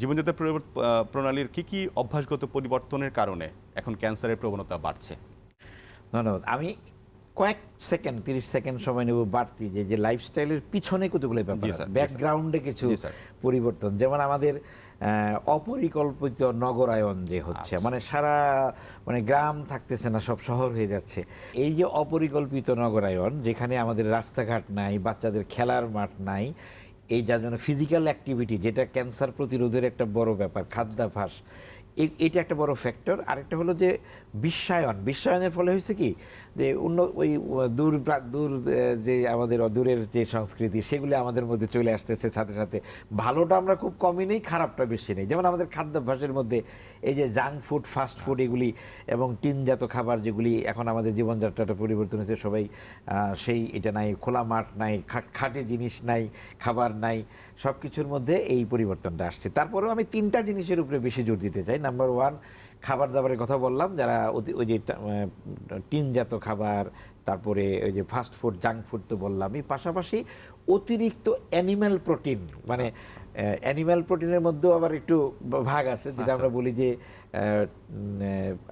জীবনযাত্রা প্রণালীর কি কি অভ্যাসগত পরিবর্তনের কারণে এখন ক্যান্সারের প্রবণতা বাড়ছে? ধন্যবাদ। আমি কয়েক সেকেন্ড তিরিশ সেকেন্ড সময় নেব বাড়তি যে যে লাইফস্টাইলের পিছনে কতগুলো ব্যাপার ব্যাকগ্রাউন্ডে কিছু পরিবর্তন যেমন আমাদের অপরিকল্পিত নগরায়ন যে হচ্ছে আচ্ছা। মানে সারা মানে গ্রাম থাকতেছে না সব শহর হয়ে যাচ্ছে। এই যে অপরিকল্পিত নগরায়ন যেখানে আমাদের রাস্তাঘাট নাই বাচ্চাদের খেলার মাঠ নাই এই যার জন্য ফিজিক্যাল অ্যাক্টিভিটি যেটা ক্যান্সার প্রতিরোধের একটা বড় ব্যাপার খাদ্যাভ্যাস এ- এটা একটা বড় ফ্যাক্টর আরেকটা হলো যে বিশ্বায়ন। বিশ্বায়নের ফলে হয়েছে কি? যে অন্য ওই, দূর দূর যে আমাদের দূরের যে সংস্কৃতি, সেগুলি আমাদের মধ্যে চলে আসতেছে সাথে সাথে। ভালোটা আমরা খুব কমই নেই, খারাপটা বেশি নেই। যেমন আমাদের খাদ্যাভ্যাসের মধ্যে এই যে জাঙ্ক ফুড ফাস্ট ফুড এগুলি এবং টিনজাত খাবার যেগুলি এখন আমাদের জীবনযাত্রাটা পরিবর্তন হয়েছে, সবাই সেই এটা নাই, খোলা মাঠ নাই খাঁটি জিনিস নাই, খাবার নাই সব কিছুর মধ্যে এই পরিবর্তনটা আসছে। তারপরেও আমি তিনটা জিনিসের উপরে বেশি জোর দিতে চাই। নাম্বার ওয়ান খাবার দাবারের কথা বললাম যারা ওই যে টিনজাত খাবার তারপরে ওই যে ফাস্ট ফুড জাঙ্ক ফুড তো বললামই। পাশাপাশি অতিরিক্ত অ্যানিম্যাল প্রোটিন মানে অ্যানিম্যাল প্রোটিনের মধ্যেও আবার একটু ভাগ আছে যেটা আমরা বলি যে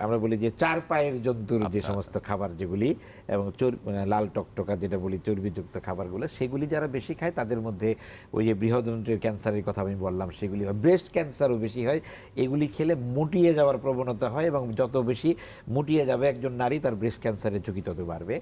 আমরা বলি যে চার পায়ের জন্তুর যে আচ্ছা। সমস্ত খাবার যেগুলি এবং চর- লাল টকটকা যেটা বলি চর্বিযুক্ত খাবারগুলো সেগুলি যারা বেশি খায় তাদের মধ্যে ওই যে বৃহদন্ত্রের ক্যান্সারের কথা আমি বললাম সেগুলি হয়। ব্রেস্ট ক্যান্সারও বেশি হয়। এগুলি খেলে মুটিয়ে যাওয়ার প্রবণতা হয় এবং যত বেশি মুটিয়ে যাবে একজন নারী তার ব্রেস্ট ক্যান্সারের ঝুঁকি তত বাড়বে।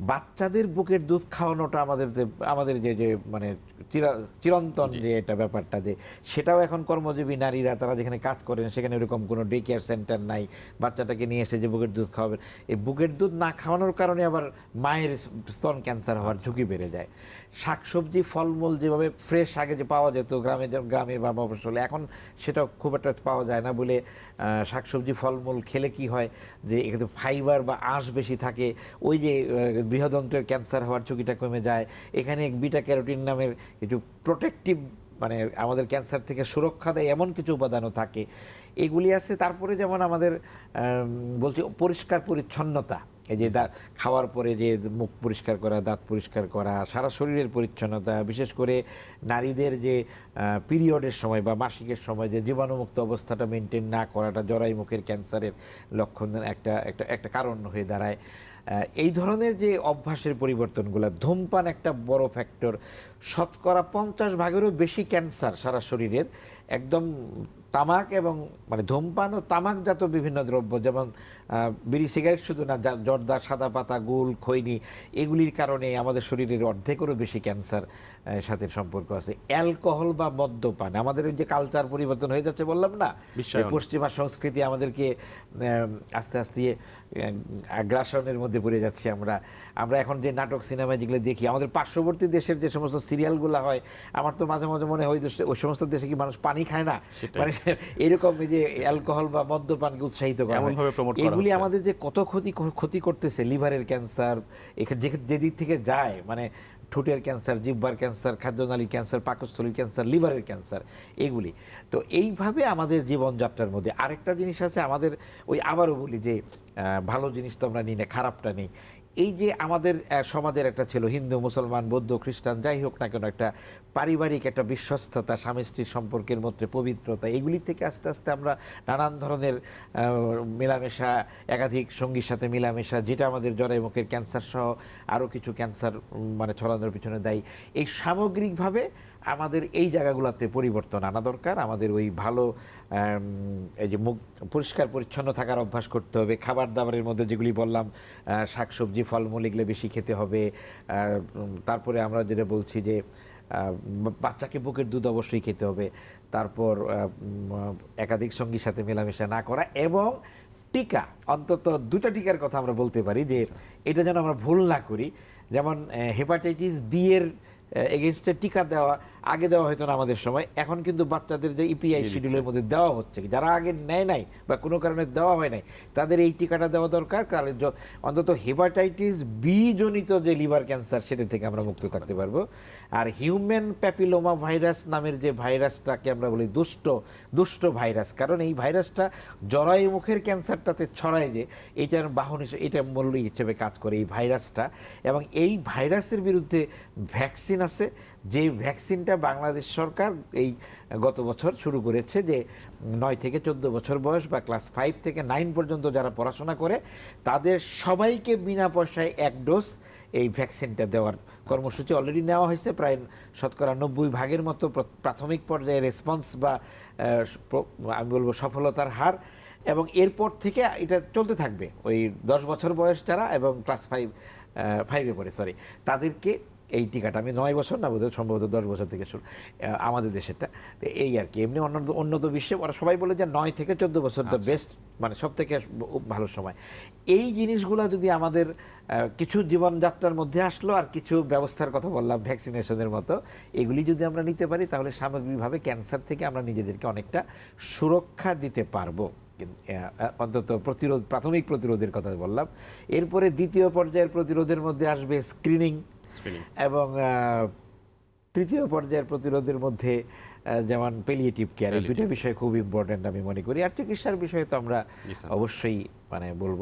বাচ্চাদের বুকের দুধ খাওয়ানোটা আমাদের যে- আমাদের যে যে মানে চিরা- চিরন্তন যে এটা ব্যাপারটা যে সেটাও এখন কর্মজীবী নারীরা তারা যেখানে কাজ করেন সেখানে এরকম কোনো ডে কেয়ার সেন্টার নাই বাচ্চাটাকে নিয়ে এসে যে বুকের দুধ খাওয়াবেন এই বুকের দুধ না খাওয়ানোর কারণে আবার মায়ের স্তন ক্যান্সার হওয়ার ঝুঁকি বেড়ে যায়। শাকসবজি ফলমূল যেভাবে ফ্রেশ আগে যে পাওয়া যেত গ্রামে গ্রামে বা মফস্বলে এখন সেটা খুব একটা পাওয়া যায় না বলে শাকসবজি ফলমূল খেলে কি হয়? যে এখানে ফাইবার বা আঁশ বেশি থাকে ওই যে বৃহদন্ত্রের ক্যান্সার হওয়ার ঝুঁকিটা কমে যায়। এখানে বিটা ক্যারোটিন নামের কিছু প্রোটেকটিভ মানে আমাদের ক্যান্সার থেকে সুরক্ষা দেয়, এমন কিছু উপাদানও থাকে। এগুলি আছে, তারপরে যেমন আমাদের বলছি পরিষ্কার পরিচ্ছন্নতা। এই যে দাঁত খাওয়ার পরে যে মুখ পরিষ্কার করা, দাঁত পরিষ্কার করা, সারা শরীরের পরিচ্ছন্নতা, বিশেষ করে নারীদের যে পিরিয়ডের সময় বা মাসিকের সময় যে জীবাণুমুক্ত অবস্থাটা মেনটেন না করাটা জরাই মুখের ক্যান্সারের লক্ষণ, একটা একটা একটা কারণ হয়ে দাঁড়ায়। এই ধরনের যে অভ্যাসের পরিবর্তনগুলো ধূমপান একটা বড় ফ্যাক্টর শতকরা পঞ্চাশ ভাগেরও বেশি ক্যান্সার সারা শরীরের একদম তামাক এবং মানে ধূমপান ও তামাকজাত বিভিন্ন দ্রব্য যেমন বিড়ি সিগারেট শুধু না জর্দা সাদা পাতা গুল খৈনি এগুলির কারণে আমাদের শরীরের অর্ধেকেরও বেশি ক্যান্সার সাথে সম্পর্ক আছে। অ্যালকোহল বা মদ্যপান আমাদের ওই যে কালচার পরিবর্তন হয়ে যাচ্ছে বললাম না? পশ্চিমা সংস্কৃতি আমাদেরকে আস্তে আস্তে আগ্রাসনের মধ্যে পড়ে যাচ্ছি আমরা। আমরা এখন যে নাটক সিনেমা যেগুলো দেখি আমাদের পার্শ্ববর্তী দেশের যে সমস্ত সিরিয়ালগুলো হয় আমার তো মাঝে মাঝে মনে হয় ওই ওই সমস্ত দেশে কি মানুষ পানি খায় না? মানে এরকম এই যে অ্যালকোহল বা মদ্যপানকে উৎসাহিত করে। এগুলি আমাদের যে কত ক্ষতি ক্ষতি করতেছে লিভারের ক্যান্সার এখানে যে- যেদিক থেকে যায় মানে ঠোঁটের ক্যান্সার জিব্বার ক্যান্সার খাদ্যনালীর ক্যান্সার, পাকস্থলীর ক্যান্সার, লিভারের ক্যান্সার, এগুলি। তো এইভাবে আমাদের জীবনযাত্রার মধ্যে আরেকটা জিনিস আছে, আমাদের ওই আবারও বলি যে ভালো জিনিস তো আমরা নিই না, খারাপটা নেই। এই যে আমাদের সমাজের একটা ছিল, হিন্দু, মুসলমান, বৌদ্ধ, খ্রিস্টান, যাই হোক না কেন, একটা পারিবারিক, একটা বিশ্বস্ততা স্বামী স্ত্রীর সম্পর্কের মধ্যে পবিত্রতা এগুলি থেকে আস্তে আস্তে আমরা নানান ধরনের মেলামেশা, একাধিক সঙ্গীর সাথে মেলামেশা, যেটা আমাদের জরাই মুখের ক্যান্সার সহ আরও কিছু ক্যান্সার মানে ছড়ানোর পিছনে দায়ী। এই সামগ্রিকভাবে আমাদের এই জায়গাগুলোতে পরিবর্তন আনা দরকার। আমাদের ওই ভালো এই যে মুখ পরিষ্কার, পরিচ্ছন্ন থাকার অভ্যাস করতে হবে। খাবার দাবারের মধ্যে যেগুলি বললাম শাকসবজি, ফলমূল এগুলো বেশি খেতে হবে। তারপরে আমরা যেটা বলছি যে বাচ্চাকে বুকের দুধ অবশ্যই খেতে হবে। তারপর একাধিক সঙ্গীর সাথে মেলামেশা না করা এবং টিকা, অন্তত দুটা টিকার কথা আমরা বলতে পারি যে, এটা যেন আমরা ভুল না করি। যেমন হেপাটাইটিস বি এর এগেনস্টে টিকা দেওয়া আগে দেওয়া হতো না আমাদের সময় এখন কিন্তু বাচ্চাদের যে ইপিআই শিডিউলের মধ্যে দেওয়া হচ্ছে যারা আগে নেয় নাই বা কোনো কারণে দেওয়া হয় নাই তাদের এই টিকাটা দেওয়া দরকার। কারণ অন্তত হেপাটাইটিস বি জনিত যে লিভার ক্যান্সার সেটা থেকে আমরা মুক্ত থাকতে পারব। আর হিউম্যান প্যাপিলোমা ভাইরাস নামের যে ভাইরাসটাকে আমরা বলি দুষ্ট দুষ্ট ভাইরাস। কারণ এই ভাইরাসটা জরায়ু মুখের ক্যান্সারটাতে ছড়ায় যে এটার বাহন হিসেবে এটা মূল্য হিসেবে কাজ করে এই ভাইরাসটা। এবং এই ভাইরাসের বিরুদ্ধে ভ্যাকসিন আছে। যে ভ্যাকসিনটা ভ্যাকসিনটা বাংলাদেশ সরকার এই গত বছর শুরু করেছে যে নয় থেকে চোদ্দ বছর বয়স বা ক্লাস ফাইভ থেকে নাইন পর্যন্ত যারা পড়াশোনা করে, তাদের সবাইকে বিনা পয়সায় এক ডোজ এই ভ্যাকসিনটা দেওয়ার কর্মসূচি অলরেডি নেওয়া হয়েছে। প্রায় শতকরা নব্বই ভাগের মতো প্র- প্রাথমিক পর্যায়ে রেসপন্স বা আমি বলব সফলতার হার। এবং এরপর থেকে এটা চলতে থাকবে। ওই দশ বছর বয়স যারা এবং ক্লাস ফাইভ ফাইভে পড়ে সরি তাদেরকে এই টিকাটা আমি নয় বছর না বোধহয় সম্ভবত দশ বছর থেকে শুরু আমাদের দেশেরটা। তো এই আর কি এমনি অন্য উন্নত বিশ্বে ওরা সবাই বলে যে নয় থেকে চোদ্দ বছর দ্য বেস্ট মানে সব থেকে ভালো সময়। এই জিনিসগুলো যদি আমাদের কিছু জীবনযাত্রার মধ্যে আসলো আর কিছু ব্যবস্থার কথা বললাম ভ্যাকসিনেশনের মতো এগুলি যদি আমরা নিতে পারি তাহলে সামগ্রিকভাবে ক্যান্সার থেকে আমরা নিজেদেরকে অনেকটা সুরক্ষা দিতে পারব। অন্তত প্রতিরোধ প্রাথমিক প্রতিরোধের কথা বললাম। এরপরে দ্বিতীয় পর্যায়ের প্রতিরোধের মধ্যে আসবে স্ক্রিনিং। এবং আহ, তৃতীয় পর্যায়ের প্রতিরোধের মধ্যে যেমন পেলিয়েটিভ কেয়ার এই দুটো বিষয় খুব ইম্পর্ট্যান্ট আমি মনে করি। আর চিকিৎসার বিষয়ে তো আমরা অবশ্যই মানে বলব।